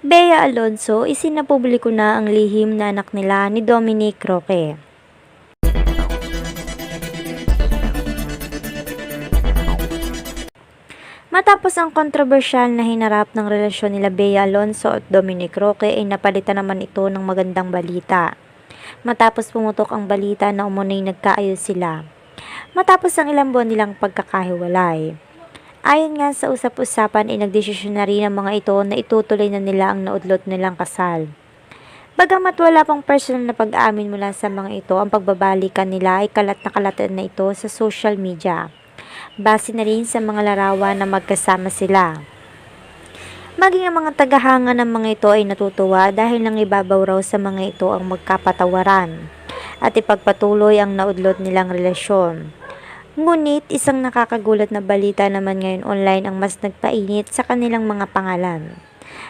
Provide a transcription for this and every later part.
Bea Alonso, isinapubliko na ang lihim na anak nila ni Dominic Roque. Matapos ang kontrobersyal na hinarap ng relasyon nila Bea Alonso at Dominic Roque ay napalitan naman ito ng magandang balita. Matapos pumutok ang balita na umunay nagkaayos sila. Matapos ang ilang buwan nilang pagkakahiwalay. Ayon nga sa usap-usapan ay nagdesisyon na rin ang mga ito na itutuloy na nila ang naudlot nilang kasal. Bagamat wala pang personal na pag-amin mula sa mga ito, ang pagbabalikan nila ay kalat na kalatan na ito sa social media. Base na rin sa mga larawan na magkasama sila. Maging ang mga tagahanga ng mga ito ay natutuwa dahil nang ibabaw raw sa mga ito ang magkapatawaran at ipagpatuloy ang naudlot nilang relasyon. Ngunit isang nakakagulat na balita naman ngayon online ang mas nagpainit sa kanilang mga pangalan.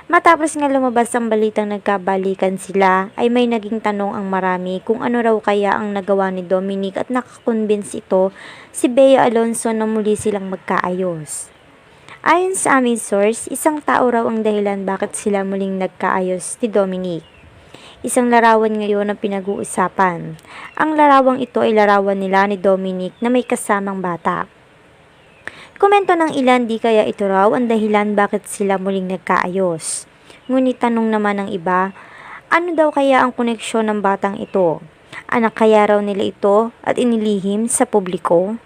Matapos nga lumabas ang balitang nagkabalikan sila, ay may naging tanong ang marami kung ano raw kaya ang nagawa ni Dominic at nakakonvince ito si Bea Alonso na muli silang magkaayos. Ayon sa aming source, isang tao raw ang dahilan bakit sila muling nagkaayos ni Dominic. Isang larawan ngayon ang pinag-uusapan. Ang larawang ito ay larawan nila ni Dominic na may kasamang bata. Komento ng ilan di kaya ito raw ang dahilan bakit sila muling nagkaayos. Ngunit tanong naman ng iba, ano daw kaya ang koneksyon ng batang ito? Anak kaya raw nila ito at inilihim sa publiko?